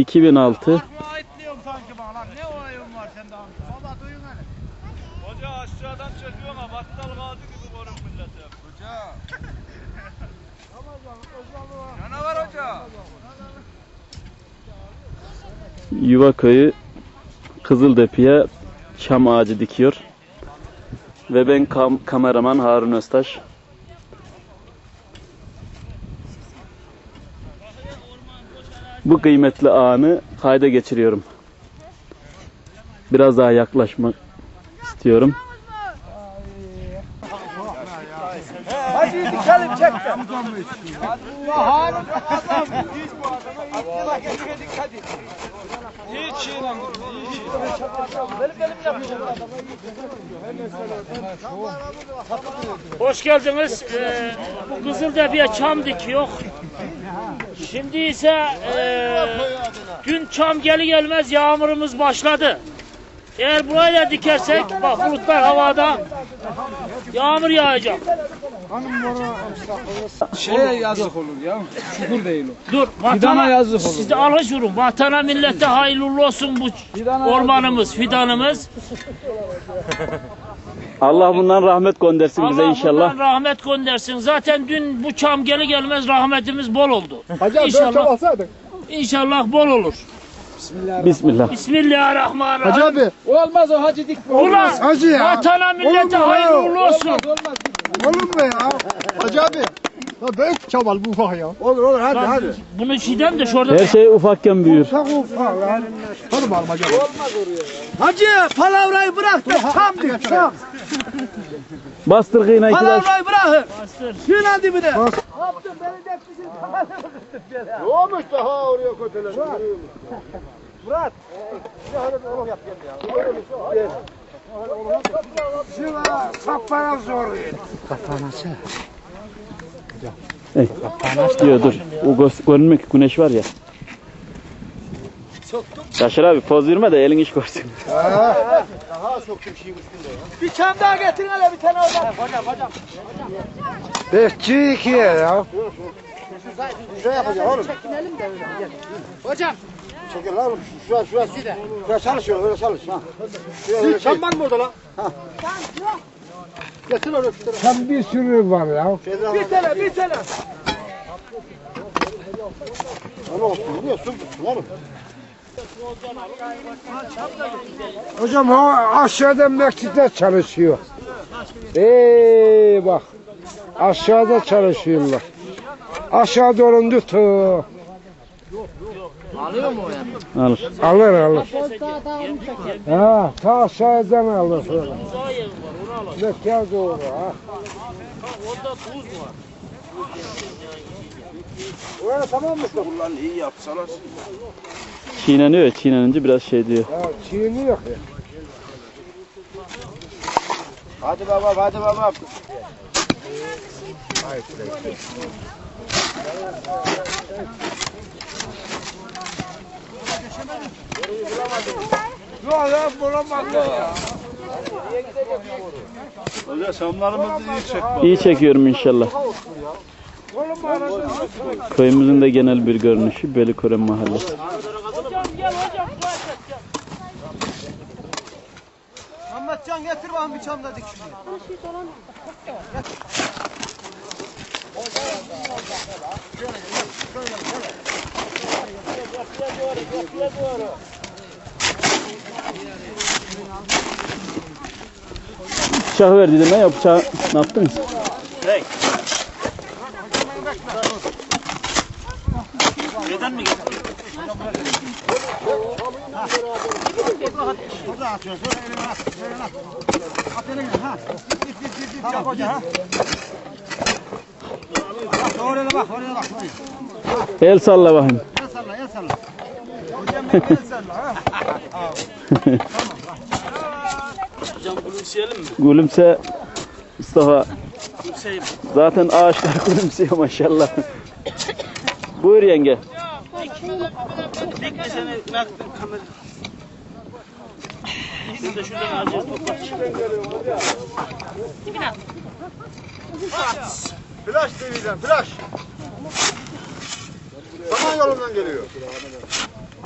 2006 Aitliyorum sanki bana lan. Ne olayım var sende amca? Valla duyun hele. Hoca aşağıdan çekiyor ama battal gazi gibi korun millete. Hoca. Canavar hoca. Yuva köyü Kızıldepe'ye çam ağacı dikiyor. Ve ben kam- kameraman Harun Öztaş. Bu kıymetli anı kayda geçiriyorum. Biraz daha yaklaşmak istiyorum. Hadi dikelim çekme. Allah halim adam. Hiç bu adama ittila kendine dikkat et. Hiç şey lan. Benim benim yapacağım adama. Hoş geldiniz. Ee, bu Kızıldepe'ye çam dikiyor. Şimdi ise ee, dün çam geli gelmez yağmurumuz başladı. Eğer burayı da dikersek bak bulutlar havada yağmur yağacak. Şeye yazık olur ya. Şukur değil o. Dur Fidana vatana yazık olur. siz de alışvurun. Vatana millete hayırlı olsun bu Fidana ormanımız, fidanımız. Allah bundan rahmet göndersin bize Allah inşallah. bundan rahmet göndersin. Zaten dün bu çam geli gelmez rahmetimiz bol oldu. İnşallah, inşallah bol olur. Bismillah. Bismillahirrahmanirrahim. Hacı abi. Olmaz o hacı dik. Ulan Hacı ya. vatana millete hayırlı olsun. Olmaz olmaz. Olur mu ya? Hacı abi. Ya büyük çabal bu ufak ya. Olur olur hadi Lan, Bunu çiğdem de şurada Her şey ufakken büyür. Ufak ufak lan. Hadi bakalım hacı abi. Hacı palavrayı bırak da tam dik tam. Bastır kıyına iki taş. Palavrayı bırakın. bastır. Suyun dibine. Ne olmuş daha oraya kötüler. Murat. Şuna sapaya zor. Diyor dur. O gö- görünmek güneş var ya. Yaşar abi poz verme de elin iş görsün. Bir çam daha getirin hele bir tane oradan. Hocam hocam. Bekçi ikiye ya. Hocam. Çekil lan. Şuraya şuraya. Şuraya çalış şöyle öyle çalış. Ha. Şuraya öyle şey. Çam var mı orada lan? Getir öyle şu tarafa. Sen bir sürü var ya. Şeyden Bir tane bir tane. Onu olsun. Niye su tutsun oğlum? Hocam o aşağıda mescitte çalışıyor. Ee bak. Aşağıda çalışıyorlar. Aşağıda onun tutu. Alır. Alır alır. Ha, ta aşağıdan alır. Uzağa yeri var onu alalım. Mekke'ye doğru ha. Bak orada tuz var. Oraya tamam mı? Ulan iyi yapsalar. Çiğneniyor. Çiğnenince biraz şey diyor. Ya çiğni yok ya. Hadi baba hadi baba. Hoca şamlarımızı iyi çek. İyi çekiyorum inşallah. Köyümüzün de genel bir görünüşü Belikören Mahallesi. Hocam gel hocam. Ahmetcan getir bakayım bir çam da şuraya. Bıçağı ver dedim ya bıçağı ne yaptınız? Neden mi getirdin? Şurada atıyorsun. Şöyle elini at. Şöyle at. At elini ha. Dip dip dip dip dip. Yap hoca ha. Bak oraya bak oraya bak. El salla bakayım. El salla el salla. Hocam gülümseyelim mi? Gülümse Mustafa. Gülümseyeyim. Zaten ağaçlar gülümsüyor maşallah. Buyur yenge. Bekle seni bıraktım kamera. Biz de şuradan alacağız toprak. Flash TV'den flash. Saman yolundan geliyor.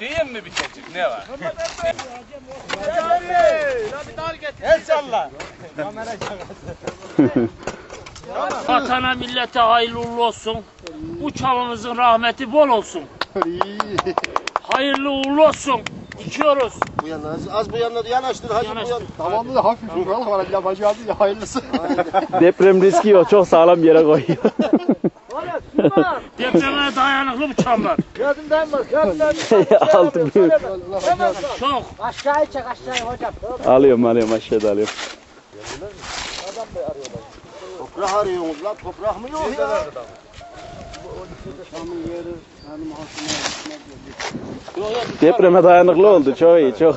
Diyeyim mi bir çekecek ne var? El salla. Vatana millete hayırlı uğurlu olsun. Bu çavumuzun rahmeti bol olsun. Hayırlı uğurlu olsun. İçiyoruz. Bu yana az, az bu yanına yanaştır hacı bu Yanaştır. yan. Tamamı da hafif yukarı var. Yabancı abi ya hayırlısı. Deprem riski yok. Çok sağlam bir yere koyuyor. Depreme dayanıklı bu çamlar. Gözümden bak. Gözümden Altı büyük. Çok. Aşağıya çek aşağıya hocam. Alıyorum alıyorum aşağıda alıyorum. Toprak arıyorsunuz lan. Toprak mı yok ya? Depreme dayanıklı oldu. Çok iyi çok.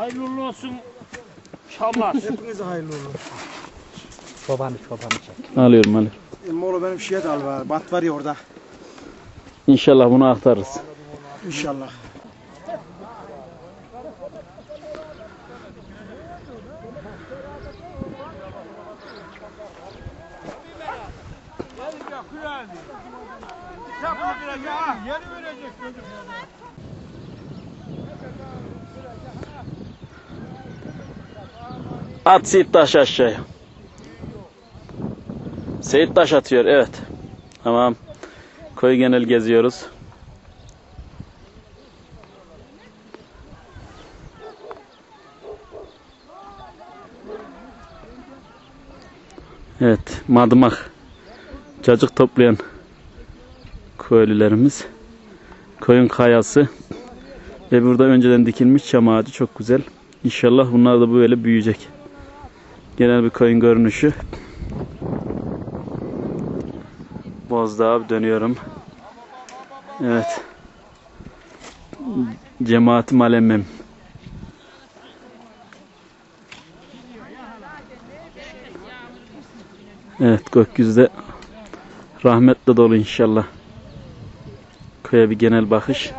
Hayırlı uğurlu olsun. Çamlar. Alıyorum alıyorum. Moro benim şeye de al var. Bat var ya orada. İnşallah bunu aktarırız. İnşallah. At Seyit taş aşağıya. Seyit taş atıyor evet. Tamam. Koyu genel geziyoruz. Evet, madımak. Cacık toplayan köylülerimiz. Koyun kayası. Ve burada önceden dikilmiş çam ağacı çok güzel. İnşallah bunlar da böyle büyüyecek. Genel bir koyun görünüşü. Bozdağ dönüyorum. Evet. Cemaati Malemmem. Evet gökyüzü de rahmetle dolu inşallah. Köye bir genel bakış.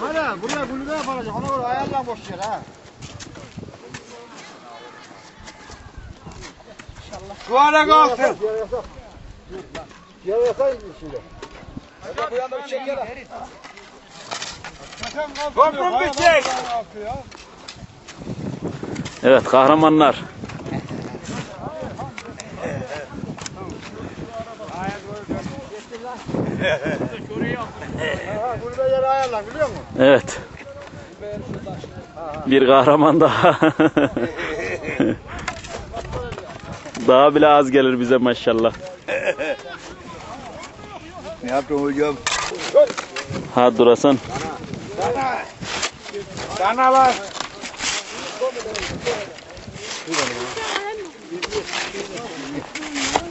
Hala buraya kulübe yapılacak. Ona göre ayarlan boş yer ha. Duvara kalktın. Yere yatayım bir şeyle. Bu yanda bir çeker. Köprüm bitecek. Evet kahramanlar. Kulübe yere ayarlan biliyor musun? Evet. Bir kahraman daha. daha bile az gelir bize maşallah. Ne yaptın hocam? Ha durasın. Sana var.